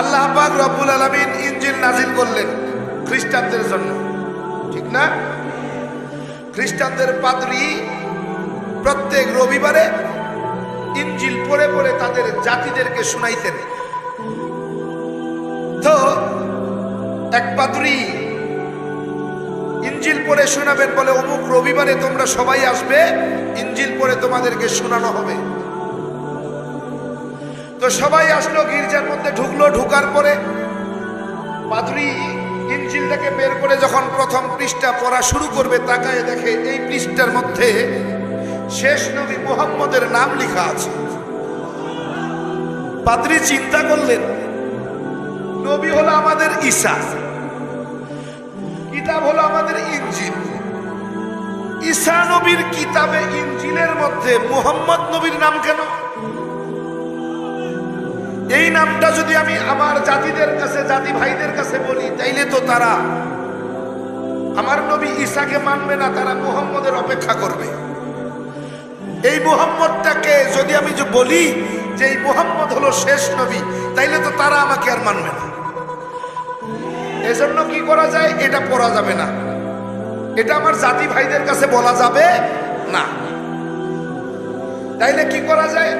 আল্লাহ পাক রব্বুল আলমিন ইঞ্জিল নাজিল করলেন খ্রিস্টানদের জন্য। ঠিক না? খ্রিস্টানদের পাদরি প্রত্যেক রবিবারে ইঞ্জিল পড়ে পড়ে তাদের জাতিদেরকে শুনাইতেন। তো এক পাদরি ইঞ্জিল পড়ে শোনাবেন বলে অমুক রবিবারে তোমরা সবাই আসবে, ইঞ্জিল পড়ে তোমাদেরকে শোনানো হবে। তো সবাই আসলো, গির্জার মধ্যে ঢুকলো, ঢুকার পরে পাদরি ইঞ্জিলটাকে বের করে যখন প্রথম পৃষ্ঠা পড়া শুরু করবে, তাকায় দেখে এই পৃষ্ঠার মধ্যে শেষ নবী মোহাম্মদের নাম লেখা আছে। পাদ্রি চিন্তা করলেন, নবী হলো আমাদের ঈসা, কিতাব হলো আমাদের ইঞ্জিল। ঈসা নবীর কিতাবে ইঞ্জিলের মধ্যে মোহাম্মদ নবীর নাম কেন? এই নামটা যদি আমি আমার জাতিদের কাছে, জাতি ভাইদের কাছে বলি, তাইলে তো তারা আমার নবী ঈশাকে মানবে না, তারা মুহাম্মদের অপেক্ষা করবে। এই মুহাম্মদটাকে যদি আমি যে বলি যে এই মুহাম্মদ হলো শেষ নবী, তাইলে তো তারা আমাকে আর মানবে না। এজন্য কি করা যায়? এটা পড়া যাবে না। এটা আমার জাতি ভাইদের কাছে বলা যাবে না। তাইলে কি করা যায়?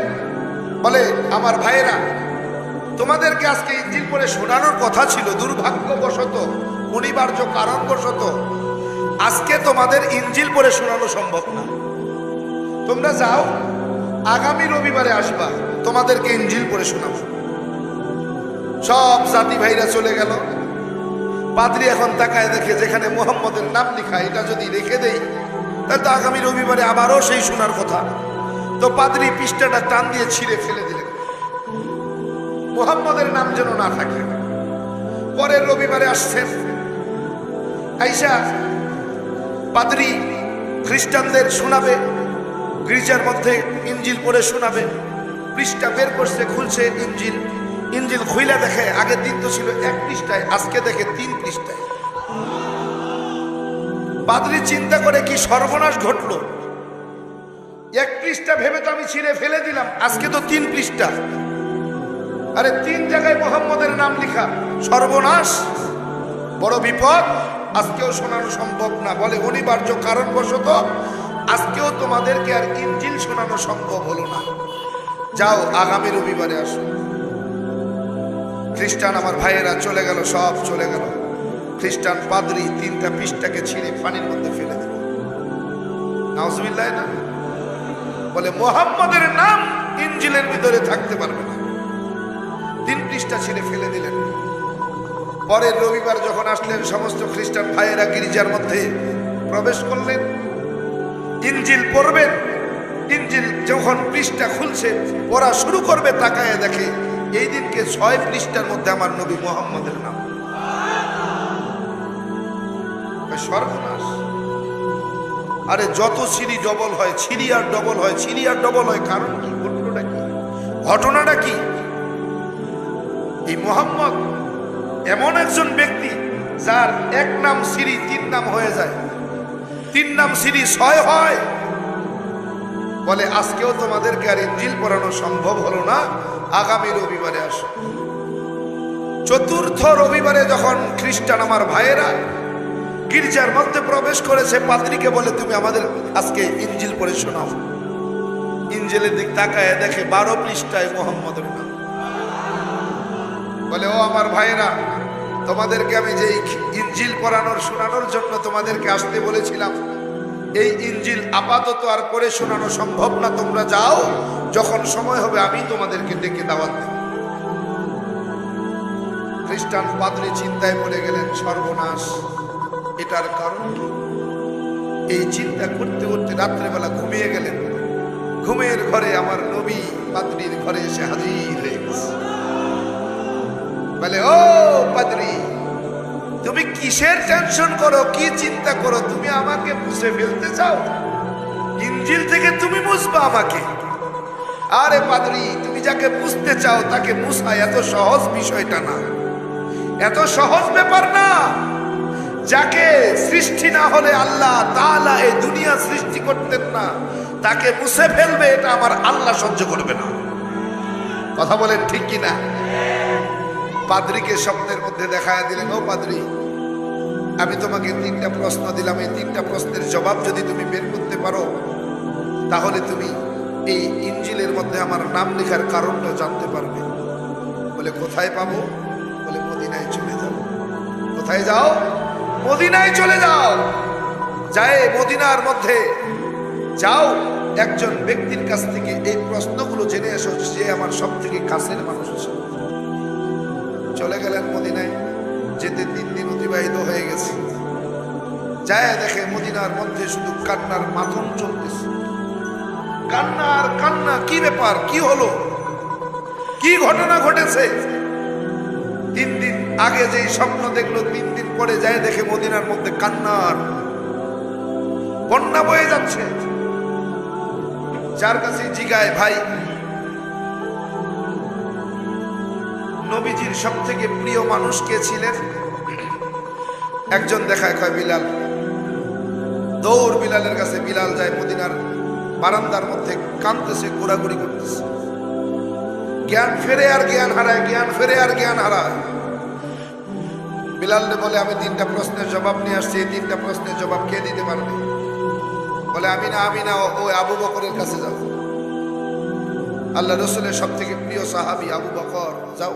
বলে, আমার ভাইয়েরা তোমাদেরকে আজকে ইঞ্জিল পড়ে শোনানোর কথা ছিল, দুর্ভাগ্যবশত, অনিবার্য কারণবশত। আজকে তোমাদের ইঞ্জিল পড়ে শোনানো সম্ভব না। তোমরা যাও, আগামী রবিবারে আসবা, তোমাদেরকে ইঞ্জিল পড়ে শোনাবো। সব জাতি ভাইরা চলে গেল। পাদ্রি এখন তাকায় দেখে যেখানে মোহাম্মদের নাম লেখা, এটা যদি রেখে দেই, তাহলে তো আগামী রবিবারে আবারও সেই শোনার কথা। তো পাদ্রি পৃষ্ঠাটা টান দিয়ে ছিঁড়ে ফেলে দিলেন। মোহাম্মদের নাম যেন না থাকে। পরের রবিবারে আসছেন আইসা পাদ্রি খ্রিস্টানদের শোনাবে, গির্জার মধ্যে ইঞ্জিল পড়ে শোনাবে, পৃষ্ঠা বের করছে, খুলছে ইঞ্জিল। ইঞ্জিল খুইলা দেখে আগের দিন তো ছিল এক পৃষ্ঠায়, আজকে দেখে তিন পৃষ্ঠায়। পাদ্রি চিন্তা করে কি সর্বনাশ ঘটলো? এক পৃষ্ঠা ভেবে তো আমি ছিঁড়ে ফেলে দিলাম, আজকে তো তিন পৃষ্ঠা। আরে তিন জায়গায় মোহাম্মদের নাম লেখা। সর্বনাশ, বড় বিপদ, আজকেও শোনানো সম্ভব না। বলে অনিবার্য কারণবশত আজকেও তোমাদেরকে আর ইঞ্জিল শোনানো সম্ভব হলো না। যাও, আগামী রবিবারে আসো। খ্রিস্টান আমার ভাইয়েরা, চলে গেল, সব চলে গেল। খ্রিস্টান পাদরি তিনটা পৃষ্ঠাকে ছিঁড়ে পানির মধ্যে ফেলে দিল। নাউজুবিল্লাহ না? বলে, মোহাম্মদের নাম ইঞ্জিলের ভিতরে থাকতে পারবে না। তিন পৃষ্ঠা ছিঁড়ে ফেলে দিলেন। পরের রবিবার যখন আসলেন, সমস্ত খ্রিস্টান ভাইয়েরা গির্জার মধ্যে প্রবেশ করলেন। ইঞ্জিল পড়বেন ইঞ্জিল যখন পৃষ্ঠা খুলছে পড়া শুরু করবে তাকায় দেখে, এই দিনকে ছয় পৃষ্ঠার মধ্যে আমার নবী মোহাম্মদের নাম। সর্বনাশ। আরে যত সিঁড়ি ডবল হয়, সিঁড়ি আর ডবল হয়, সিঁড়ি আর ডবল হয়, কারণ কি? ঘটনাটা কি? ঘটনাটা কি? এই মোহাম্মদ এমন একজন ব্যক্তি যার এক নাম সিঁড়ি, তিন নাম হয়ে যায়। তিন নাম সিঁড়ি ছয় হয়। বলে, আজকেও তোমাদেরকে আর ইঞ্জিল পড়ানো সম্ভব হলো না। আগামী রবিবারে আসো। চতুর্থ রবিবারে যখন খ্রিস্টান আমার ভাইয়েরা গির্জার মধ্যে প্রবেশ করেছে পাত্রীকে বলে, তুমি আমাদের আজকে ইঞ্জিল পড়ে শোনাও। ইঞ্জিলের দিক তাকায় দেখে বারো পৃষ্ঠায় মোহাম্মদের নাম। বলে, ও আমার ভাইয়েরা, তোমাদেরকে আমি যে ইঞ্জিল পড়ানোর শোনানোর জন্য তোমাদেরকে আসতে বলেছিলাম, এই ইঞ্জিল আপাতত আর পড়ে শোনানো সম্ভব না। তোমরা যাও, যখন সময় হবে আমি তোমাদেরকে ডেকে দাওয়াত দেব। খ্রিস্টান পাদ্রী চিন্তায় পড়ে গেলেন, সর্বনাশ, এটার কারণ কি? এই চিন্তা করতে করতে রাত্রেবেলা ঘুমিয়ে গেলেন। ঘুমের ঘরে আমার নবী পাদ্রির ঘরে এসে হাজির হয়ে গেছে। বলে, ও পাদ্রি, তুমি কিসের টেনশন করো? কি চিন্তা করো? তুমি আমাকে মুছে ফেলতে চাও? ইঞ্জিল থেকে তুমি মুছবা আমাকে। আরে পাদ্রি, তুমি যাকে বুঝতে চাও, তাকে মুছা এত সহজ বিষয়টা না। এত সহজ ব্যাপার না। যাকে সৃষ্টি না হলে আল্লাহ তাআলা এই দুনিয়া সৃষ্টি করতেন না, তাকে মুছে ফেলবে, এটা আমার আল্লাহ সহ্য করবে না। কথা বলেন ঠিক কি না পাদ্রিকে স্বপ্নের মধ্যে দেখায় দিলেন, ও পাদ্রি, আমি তোমাকে তিনটা প্রশ্ন দিলাম। এই তিনটা প্রশ্নের জবাব যদি তুমি বের করতে পারো, তাহলে তুমি এই ইঞ্জিলের মধ্যে আমার নাম লেখার কারণটা জানতে পারবে। বলে, কোথায় পাবো? বলে, মদিনায় চলে যাও। কোথায় যাও? মদিনায় চলে যাও। যায় মদিনার মধ্যে যাও। একজন ব্যক্তির কাছ থেকে এই প্রশ্নগুলো জেনে এসো যে আমার সব থেকে কাছের মানুষ চলে গেলেন মদিনায়। যেতে তিন দিন অতিবাহিত হয়ে গেছে। যায় দেখে মদিনার মধ্যে শুধু কান্নার মাথন চলতেছে। কান্না আর কান্না, কি ব্যাপার, কি হলো? কি ঘটনা ঘটেছে? তিন দিন আগে যে স্বপ্ন দেখল, তিন দিন পরে যায় দেখে মদিনার মধ্যে কান্নার বন্যা বয়ে যাচ্ছে। যার কাছে জিগায়, ভাই নবীজির সব থেকে প্রিয় মানুষ কে ছিলেন? একজন দেখায়, কয় বিলাল। দৌড় বিলালের কাছে বিলাল যায় মদিনার বারান্দার মধ্যে, কাঁদতেছে, ঘোরাঘুরি করতেছে। জ্ঞান ফেরে আর জ্ঞান হারায়, জ্ঞান ফেরে আর জ্ঞান হারায়। বিলাল বলে, আমি তিনটা প্রশ্নের জবাব নিয়ে আসছি, এই তিনটা প্রশ্নের জবাব কে দিতে পারবে? বলে, আমি না আমি না, ও আবু বকরের কাছে যাও। আল্লাহ রসুলের সব থেকে প্রিয় সাহাবি আবু বকর, যাও।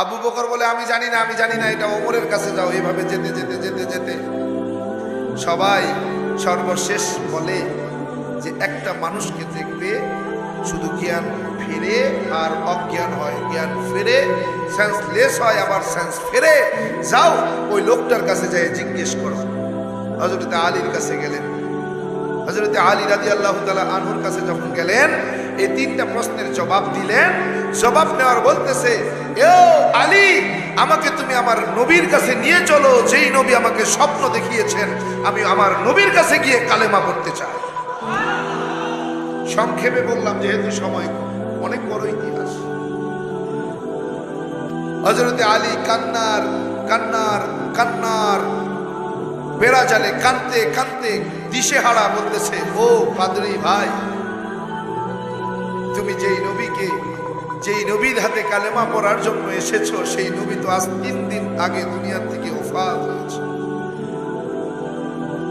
আবু বকর বলে, আমি জানি না, আমি জানি না, এটা ওমরের কাছে যাও। এইভাবে যেতে যেতে যেতে যেতে সবাই সর্বশেষ বলে যে একটা মানুষকে দেখবে শুধু জ্ঞান ফিরে আর অজ্ঞান হয়। জ্ঞান ফেরে সেন্সলেস হয়, আবার সেন্স ফেরে। যাও, ওই লোকটার কাছে যাই, জিজ্ঞেস করো। হজরতে আলীর কাছে গেলেন। হজরত আলী রাজি আল্লাহ তালা আনহুর কাছে যখন গেলেন এই তিনটা প্রশ্নের জবাব দিলেন। জবাব নেওয়ার বলতেছে আলী, আমাকে তুমি আমার নবীর কাছে নিয়ে চলো। যেই নবী আমাকে স্বপ্ন দেখিয়েছেন, আমি আমার নবীর কাছে গিয়ে কালেমা পড়তে চাই। সংক্ষেপে বললাম, যেহেতু সময় অনেক বড় ইতিহাস। হজরতে আলী কান্নার কান্নার কান্নার বেড়া জালে কানতে কানতে দিশেহারা বলতেছে, ও পাদরি ভাই তুমি যেই নবীকে, যেই নবীর হাতে কালেমা পড়ার জন্য এসেছ, সেই নবী তো আজ তিন দিন আগে দুনিয়ার থেকে ওফাত হয়েছে।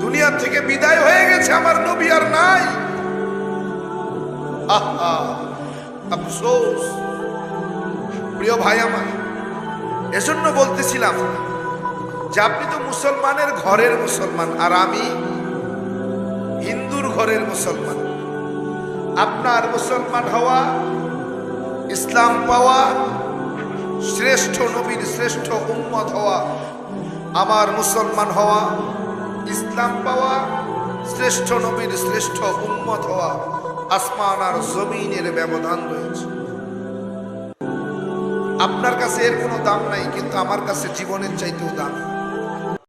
দুনিয়ার থেকে বিদায় হয়ে গেছে আমার নবী আর নাই। আফসোস। প্রিয় ভাই আমার, এজন্য বলতেছিলাম যে আপনি তো মুসলমানের ঘরের মুসলমান, আর আমি হিন্দুর ঘরের মুসলমান। আপনার মুসলমান হওয়া, ইসলাম পাওয়া, শ্রেষ্ঠ নবীর শ্রেষ্ঠ উম্মত হওয়া, আমার মুসলমান হওয়া, ইসলাম পাওয়া, শ্রেষ্ঠ নবীর শ্রেষ্ঠ উম্মত হওয়া আসমান আর জমিনের ব্যবধান রয়েছে। আপনার কাছে এর কোনো দাম নাই, কিন্তু আমার কাছে জীবনের চাইতেও দাম।